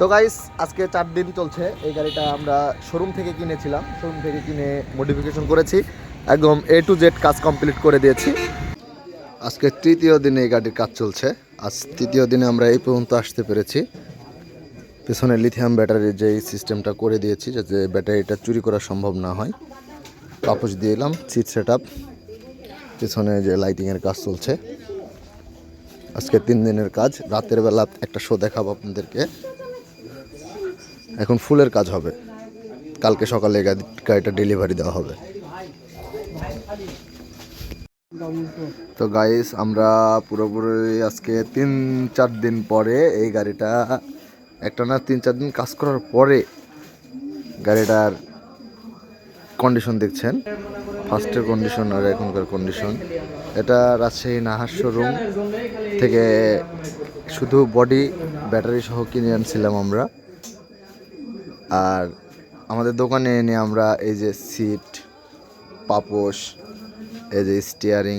তো গাইস আজকে চার দিন চলছে। এই গাড়িটা আমরা শোরুম থেকে কিনেছিলাম। শোরুম থেকে কিনে মডিফিকেশন করেছি। একদম এ টু জেড কাজ কমপ্লিট করে দিয়েছি। আজকে তৃতীয় দিনে এই গাড়ির কাজ চলছে। আজ তৃতীয় দিনে আমরা এই পর্যন্ত আসতে পেরেছি। পেছনে লিথিয়াম ব্যাটারির যে সিস্টেমটা করে দিয়েছি, যাতে ব্যাটারিটা চুরি করা সম্ভব না হয়। কাপড় দিয়ে এলাম সিট সেট আপ পেছনে যে লাইটিংয়ের কাজ চলছে। আজকে তিন দিনের কাজ। রাতের বেলা একটা শো দেখাবো আপনাদেরকে। এখন ফুলের কাজ হবে। কালকে সকালে গাড়িটা ডেলিভারি দেওয়া হবে। তো গাইস আমরা পুরোপুরি আজকে তিন, চার দিন পরে এই গাড়িটা, একটা না তিন, চার দিন কাজ করার পরে গাড়িটার কন্ডিশন দেখছেন। ফার্স্টের কন্ডিশন আর এখনকার কন্ডিশন এটা রাজশাহী নাহার শোরুম থেকে শুধু বডি ব্যাটারি সহ কিনে আনছিলাম আমরা। আর আমাদের দোকানে এনে আমরা এই যে সিট, পাপোশ, এই যে স্টিয়ারিং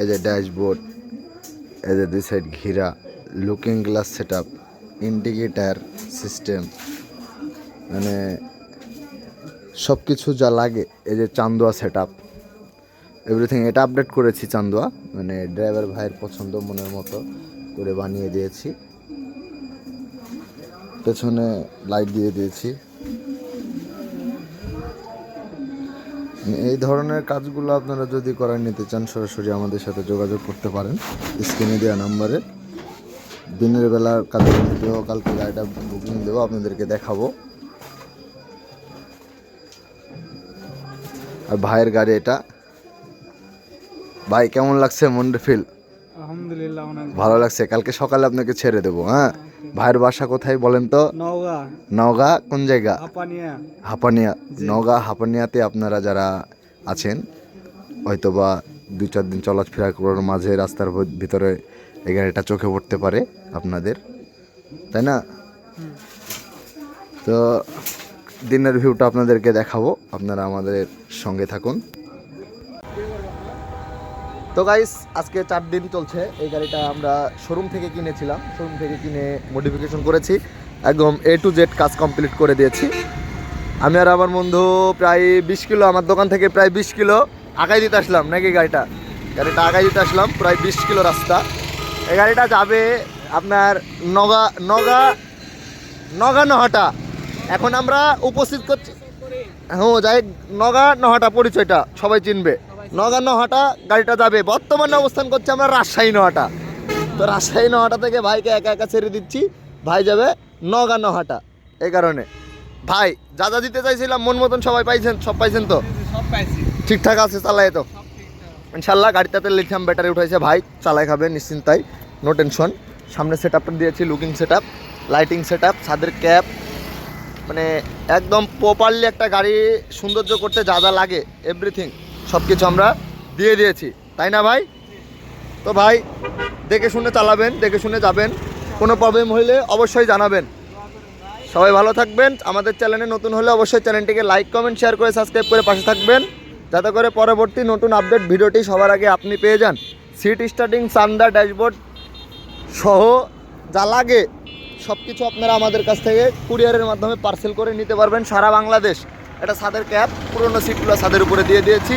এই যে ড্যাশবোর্ড এই যে দুই side ঘিরা looking glass set up indicator system মানে সব কিছু যা লাগে, এই যে চান্দোয়া সেট আপ এভরিথিং এটা আপডেট করেছি চান্দোয়া মানে ড্রাইভার ভাইয়ের পছন্দ, মনের মতো করে বানিয়ে দিয়েছি। পেছনে লাইট দিয়ে দিয়েছি। এই ধরনের কাজগুলো আপনারা যদি করার নিতে চান সরাসরি আমাদের সাথে যোগাযোগ করতে পারেন। স্ক্রিনে দেওয়া নাম্বারে। দিনের বেলার কাজের দেবো কালকে গাড়িটা বুকিং দেবো আপনাদেরকে দেখাবো। আর ভাইয়ের গাড়ি এটা। ভাই কেমন লাগছে মন্ডে ফিল আলহামদুলিল্লাহ ভালো লাগছে। কালকে সকালে আপনাকে ছেড়ে দেবো হ্যাঁ? ভাইয়ের বাসা কোথায় বলেন তো? নওগাঁ। কোন জায়গা? হাপানিয়া। নওগাঁ হাপানিয়াতে আপনারা যারা আছেন হয়তোবা দুই চার দিন চলাফেরা করার মাঝে রাস্তার ভিতরে এই গাড়িটা চোখে পড়তে পারে আপনাদের। তাই না? তো দিনের ভিউটা আপনাদেরকে দেখাবো। আপনারা আমাদের সঙ্গে থাকুন। তো গাইস আজকে চার দিন চলছে। এই গাড়িটা আমরা শোরুম থেকে কিনেছিলাম। শোরুম থেকে কিনে মডিফিকেশন করেছি। একদম এ টু জেড কাজ কমপ্লিট করে দিয়েছি। আমি আর আমার বন্ধু প্রায় বিশ কিলো, আমার দোকান থেকে প্রায় বিশ কিলো আগাই দিতে আসলাম নাকি গাড়িটা? গাড়িটা আগাই দিতে আসলাম, প্রায় বিশ কিলো রাস্তা। এই গাড়িটা যাবে আপনার নগা নগা নগা নহটা। এখন আমরা উপস্থিত করছি হ্যাঁ যাই নগা নহটা পরিচয়টা সবাই চিনবে। নগা নহটা গাড়িটা যাবে। বর্তমানে অবস্থান করছে আমরা রাজশাহী নহাটা। তো রাজশাহী নহাটা থেকে ভাইকে একা একা ছেড়ে দিচ্ছি। ভাই যাবে নগা নহটা এই কারণে। ভাই যা যা দিতে চাইছিলাম মন মতন সবাই পাইছেন সব পাইছেন তো? সব পাইছি। ঠিকঠাক আছে চালাই তো? ইনশাল্লাহ গাড়িটাতে লিথিয়াম ব্যাটারি উঠাইছে ভাই চালাই খাবে নিশ্চিন্তাই নো টেনশন সামনে সেট আপটা দিয়েছি looking set up lighting set up ছাদের ক্যাপ মানে একদম প্রপারলি একটা গাড়ি সৌন্দর্য করতে যা যা লাগে এভরিথিং সব কিছু আমরা দিয়ে দিয়েছি। তাই না ভাই? তো ভাই, দেখে শুনে চালাবেন, দেখে শুনে যাবেন। কোনো প্রবলেম হইলে অবশ্যই জানাবেন। সবাই ভালো থাকবেন। আমাদের চ্যানেলে নতুন হলে অবশ্যই চ্যানেলটিকে লাইক কমেন্ট শেয়ার করে সাবস্ক্রাইব করে পাশে থাকবেন। যাতে করে পরবর্তী নতুন আপডেট ভিডিওটি সবার আগে আপনি পেয়ে যান। সিট স্টার্টিং সান্ডা ড্যাশবোর্ড সহ যা লাগে সব কিছু আপনারা আমাদের কাছ থেকে কুরিয়ারের মাধ্যমে পার্সেল করে নিতে পারবেন সারা বাংলাদেশ। এটা ছাদের ক্যাপ পুরনো সিটগুলো ছাদের উপরে দিয়ে দিয়েছি।